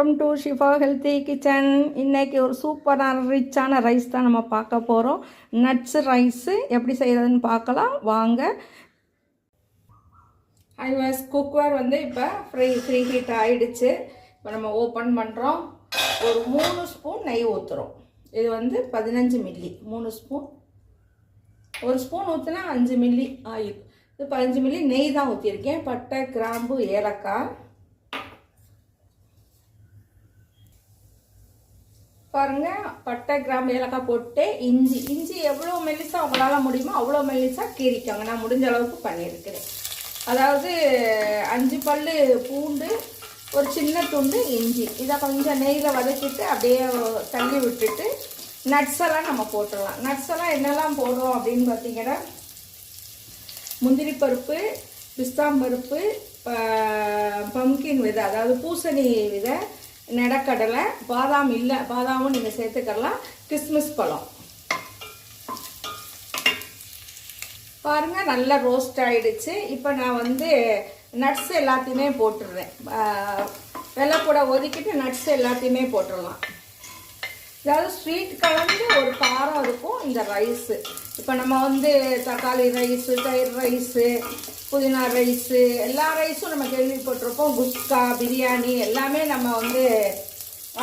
Welcome to Shifa healthy kitchen இன்றைக்கி ஒரு சூப்பரான ரிச்சான ரைஸ் தான் நம்ம பார்க்க போகிறோம் நட்ஸ் ரைஸு எப்படி செய்கிறதுன்னு பார்க்கலாம். வாங்க. ஐவாஸ் குக்கர் வந்து இப்போ ஃப்ரீ ஃப்ரீ ஹீட் ஆகிடுச்சு இப்போ நம்ம ஓப்பன் பண்ணுறோம் ஒரு மூணு ஸ்பூன் நெய் ஊற்றுறோம் இது வந்து பதினஞ்சு மில்லி மூணு ஸ்பூன் ஒரு ஸ்பூன் ஊற்றினா அஞ்சு மில்லி ஆயில் இது பதினஞ்சு மில்லி நெய் தான் ஊற்றிருக்கேன் பட்டை கிராம்பு ஏலக்காய். பாருங்க பட்டை கிராம்பு ஏலக்காய் போட்டு இஞ்சி. இஞ்சி எவ்வளோ மெல்லிசா உங்களால் முடியுமோ அவ்வளோ மெல்லிசா கீறிக்கோங்க. நான் முடிஞ்ச அளவுக்கு பண்ணியிருக்கிறேன். அதாவது அஞ்சு பல் பூண்டு ஒரு சின்ன துண்டு இஞ்சி. இதை கொஞ்சம் நெய்யில் வதக்கிட்டு அப்படியே தள்ளி விட்டுட்டு நட்ஸ் எல்லாம் நம்ம போட்டுடலாம். நட்ஸ் எல்லாம் என்னெல்லாம் போடுறோம் அப்படின்னு பார்த்தீங்கன்னா முந்திரி பருப்பு பிஸ்தாம்பருப்பு பம்கின் விதை அதாவது பூசணி விதை நடக்கடலை பாதாம் இல்லை பாதாமும் நீங்கள் சேர்த்துக்கலாம். கிறிஸ்மஸ் பழம். பாருங்கள் நல்லா ரோஸ்ட் ஆகிடுச்சு இப்போ நான் வந்து நட்ஸ் எல்லாத்தையுமே போட்டுடுறேன். வெள்ளைப்பூடை ஒதுக்கிட்டு நட்ஸ் எல்லாத்தையுமே போட்டுடலாம். அதாவது ஸ்வீட் கலந்து ஒரு காரம் இருக்கும் இந்த ரைஸு இப்போ நம்ம வந்து தக்காளி ரைஸு தயிர் ரைஸு புதினா ரைஸு எல்லா ரைஸும் நம்ம கேள்விப்பட்டிருப்போம். குஸ்கா பிரியாணி எல்லாமே நம்ம வந்து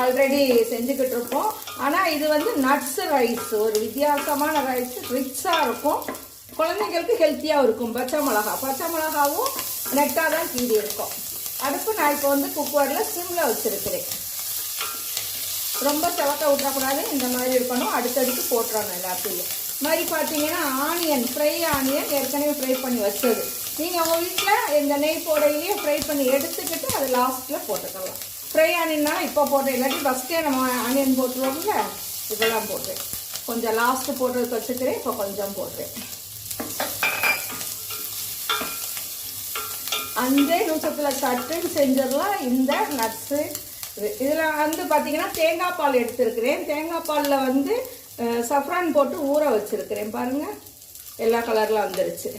ஆல்ரெடி செஞ்சுக்கிட்டு இருப்போம் ஆனால் இது வந்து நட்ஸ் ரைஸ் ஒரு வித்தியாசமான ரைஸ் ரிச்சாக இருக்கும். குழந்தைங்களுக்கு ஹெல்த்தியாக இருக்கும். பச்சை மிளகா. பச்சை மிளகாவும் நெட்டாக தான் கீறி இருக்கும். அடுப்பு நான் இப்போ வந்து குக்கரில் சிம்மில் வச்சுருக்கிறேன். ரொம்ப செவக்க விட்டுறக்கூடாது. இந்த மாதிரி இருக்கணும். அடுத்தடுத்து போட்டுறணும் எல்லாத்தையும். மாதிரி பார்த்தீங்கன்னா ஆனியன் ஃப்ரை ஆனியன் ஏற்கனவே ஃப்ரை பண்ணி வச்சது. நீங்கள் உங்கள் வீட்டில் இந்த நெய் போடையிலேயே ஃப்ரை பண்ணி எடுத்துக்கிட்டு அது லாஸ்ட்டில் போட்டுக்கலாம். ஃப்ரை ஆனியன்னா இப்போ போட்டேன் இல்லாட்டி ஃபஸ்ட்டே நம்ம ஆனியன் போட்டுருவோம்ல இதெல்லாம் போட்டேன். கொஞ்சம் லாஸ்ட்டு போட்டது வச்சுக்கிறேன் இப்போ கொஞ்சம் போடுறேன். அஞ்சே நிமிஷத்தில் சட்டுன்னு செஞ்சிடலாம் இந்த நட்ஸு இதில் வந்து பார்த்தீங்கன்னா தேங்காய் பால் எடுத்துருக்கிறேன். தேங்காய் பாலில் வந்து சஃப்ரான் போட்டு ஊற வச்சுருக்கிறேன் பாருங்கள் எல்லா கலரில் வந்துருச்சு.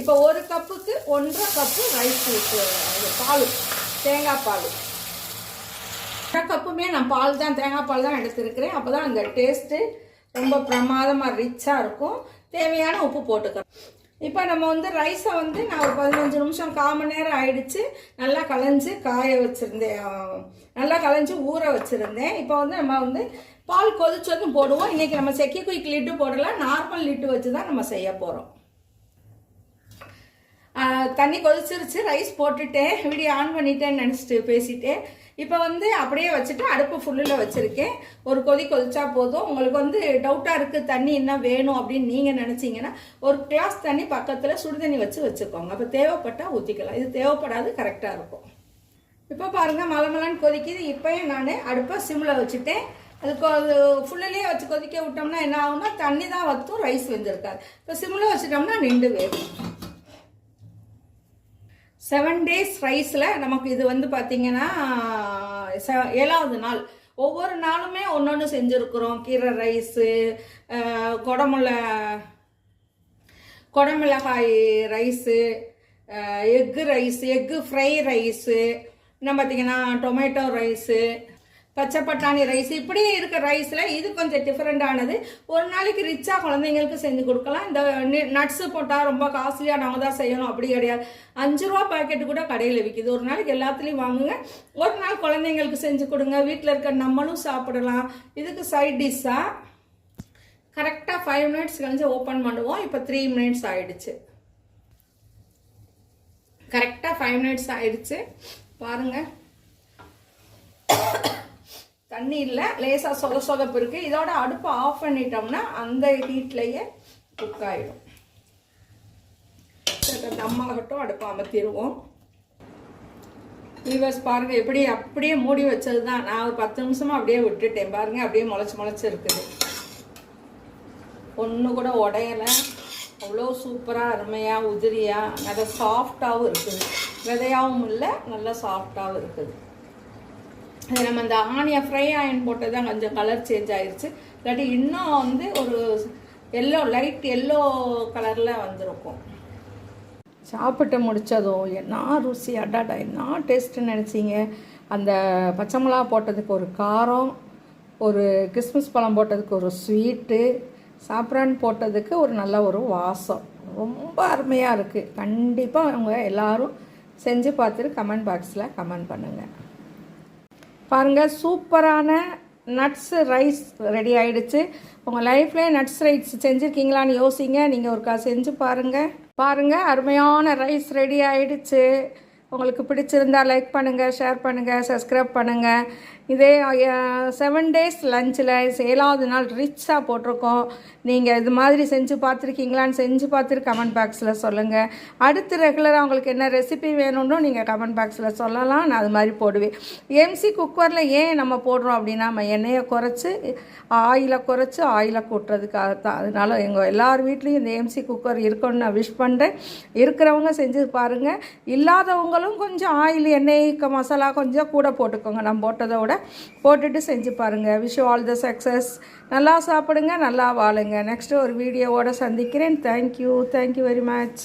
இப்போ ஒரு கப்புக்கு ஒன்றரை கப்பு ரைஸ் பால் தேங்காய் பால். ஒன்றரை கப்புமே நான் பால் தான் தேங்காய் பால் தான் எடுத்துருக்கிறேன். அப்போ தான் அந்த டேஸ்ட்டு ரொம்ப பிரமாதமாக ரிச்சாக இருக்கும். தேவையான உப்பு போட்டுக்கிறேன் இப்போ நம்ம வந்து ரைஸை வந்து நான் ஒரு பதினஞ்சு நிமிஷம் கால் மணி நேரம் ஆயிடுச்சு. நல்லா கலைஞ்சு காய வச்சுருந்தேன். நல்லா கலைஞ்சு ஊற வச்சுருந்தேன். இப்போ வந்து நம்ம வந்து பால் கொதிச்சதும் போடுவோம். இன்றைக்கி நம்ம செக்கி குயிக் லிட்டு போடலாம். நார்மல் லிட்டு வச்சு தான் நம்ம செய்ய போகிறோம் தண்ணி கொதிச்சிருச்சு. ரைஸ் போட்டுட்டேன். வீடியோ ஆன் பண்ணிட்டேன்னு நினச்சிட்டு பேசிட்டேன். இப்போ வந்து அப்படியே வச்சுட்டு அடுப்பு ஃபுல்லில் வச்சுருக்கேன். ஒரு கொதி கொதிச்சா போதும். உங்களுக்கு வந்து டவுட்டாக இருக்குது தண்ணி என்ன வேணும் அப்படின்னு நீங்கள் நினச்சிங்கன்னா ஒரு கிளாஸ் தண்ணி பக்கத்தில் சுடுதண்ணி வச்சு வச்சுக்கோங்க. அப்போ தேவைப்பட்டால் ஊற்றிக்கலாம் இது தேவைப்படாது கரெக்டாக இருக்கும். இப்போ பாருங்கள் மலை கொதிக்குது. இப்போயும் நான் அடுப்பை சிம்மில் வச்சுட்டேன். அது அது ஃபுல்லிலே வச்சு கொதிக்க விட்டோம்னா என்ன ஆகும்னா தண்ணி தான் வத்தும் ரைஸ் வெந்திருக்காது. இப்போ சிம்மில் வச்சுட்டோம்னா நின்று வேகும் செவன் டேஸ் ரைஸில் நமக்கு இது வந்து பார்த்திங்கன்னா ஏழாவது நாள். ஒவ்வொரு நாளுமே ஒன்று ஒன்று செஞ்சுருக்குறோம். கீரை ரைஸு குடமுளை குடமிளகாய் rice egg rice egg fry rice இன்னும் பார்த்திங்கன்னா டொமேட்டோ ரைஸு பச்சை பட்டாணி ரைஸ் இப்படி இருக்க ரைஸில் இது கொஞ்சம் டிஃப்ரெண்டானது ஒரு நாளைக்கு ரிச்சாக குழந்தைங்களுக்கு செஞ்சு கொடுக்கலாம். இந்த நட்ஸு போட்டால் ரொம்ப காஸ்ட்லியாக நம்ம தான் செய்யணும். அப்படி கிடையாது. அஞ்சு ரூபா பாக்கெட்டு கூட கடையில் விற்கிது ஒரு நாளைக்கு எல்லாத்துலேயும் வாங்குங்க. ஒரு நாள் குழந்தைங்களுக்கு செஞ்சு கொடுங்க. வீட்டில் இருக்க நம்மளும் சாப்பிடலாம். இதுக்கு சைட் டிஷ்ஷாக கரெக்டாக ஃபைவ் மினிட்ஸ் கழிஞ்சு ஓப்பன் பண்ணுவோம். இப்போ த்ரீ மினிட்ஸ் ஆகிடுச்சு கரெக்டாக ஃபைவ் மினிட்ஸ் ஆகிடுச்சு பாருங்கள் தண்ணீரில் லேசாக சொத சொதப்பு இருக்குது இதோட அடுப்பை ஆஃப் பண்ணிட்டோம்னா அந்த ஹீட்லேயே குக் ஆகிடும் தம்மாகட்டும் அடுப்பை அமர்த்திடுவோம். வீவர்ஸ் பாருங்கள் எப்படி அப்படியே மூடி வச்சது தான் நான் ஒரு பத்து நிமிஷமாக அப்படியே விட்டுட்டேன். பாருங்கள் அப்படியே முளைச்சி முளைச்சி இருக்குது. ஒன்று கூட உடையலை. அவ்வளோ சூப்பராக அருமையாக உதிரியாக நல்லா சாஃப்டாகவும் இருக்குது. விதையாகவும் இல்லை நல்லா சாஃப்டாகவும் இருக்குது. அது நம்ம அந்த ஆனியை ஃப்ரை ஆயின் போட்டது தான் கொஞ்சம் கலர் சேஞ்ச் ஆயிடுச்சு இல்லாட்டி இன்னும் வந்து ஒரு எல்லோ லைட் எல்லோ கலரில் வந்திருக்கும். சாப்பிட்டு முடித்ததும் என்ன ருசி அடாடா என்ன டேஸ்ட்டு நினச்சிங்க? அந்த பச்சை மிளகா போட்டதுக்கு ஒரு காரம் ஒரு கிறிஸ்மஸ் பழம் போட்டதுக்கு ஒரு ஸ்வீட்டு சாப்பிட்றான்னு போட்டதுக்கு ஒரு நல்ல ஒரு வாசம். ரொம்ப அருமையாக இருக்குது கண்டிப்பாக அவங்க எல்லோரும் செஞ்சு பார்த்துட்டு கமெண்ட் பாக்ஸில் கமெண்ட் பண்ணுங்கள் பாருங்கள் சூப்பரான நட்ஸ் ரைஸ் ரெடி ஆகிடுச்சு உங்கள் லைஃப்லேயே நட்ஸ் ரைஸ் செஞ்சுருக்கீங்களான்னு யோசிங்க. நீங்கள் ஒருக்கா செஞ்சு பாருங்கள் பாருங்கள் அருமையான ரைஸ் ரெடி ஆகிடுச்சு உங்களுக்கு பிடிச்சிருந்தா லைக் பண்ணுங்கள் ஷேர் பண்ணுங்கள் சப்ஸ்கிரைப் பண்ணுங்கள் இதே செவன் டேஸ் லஞ்சில் ஏழாவது நாள் ரிச்சாக போட்டிருக்கோம். நீங்கள் இது மாதிரி செஞ்சு பார்த்துருக்கீங்களான்னு செஞ்சு பார்த்துட்டு கமெண்ட் பாக்ஸில் சொல்லுங்கள் அடுத்து ரெகுலராக உங்களுக்கு என்ன ரெசிபி வேணும்னு நீங்கள் கமெண்ட் பாக்ஸில் சொல்லலாம். நான் அது மாதிரி போடுவேன். எம்சி குக்கரில் ஏன் நம்ம போடுறோம் அப்படின்னா நம்ம எண்ணெயை குறைச்சி ஆயிலை குறைச்சி ஆயிலை கூட்டுறதுக்காக தான். அதனால எங்கள் எல்லார் வீட்லேயும் இந்த எம்சி குக்கர் இருக்கணும்னு நான் விஷ் பண்ணுறேன் இருக்கிறவங்க செஞ்சு பாருங்கள் இல்லாதவங்களும் கொஞ்சம் ஆயில் எண்ணெய் மசாலா கொஞ்சம் கூட போட்டுக்கோங்க. நம்ம போட்டதை விட போட்டுட்டு செஞ்சு பாருங்கள் விஷ் ஆல் த சக்ஸஸ் நல்லா சாப்பிடுங்க நல்லா வாழுங்க. நெக்ஸ்ட்டு ஒரு வீடியோவோட சந்திக்கிறேன். Thank you thank you very much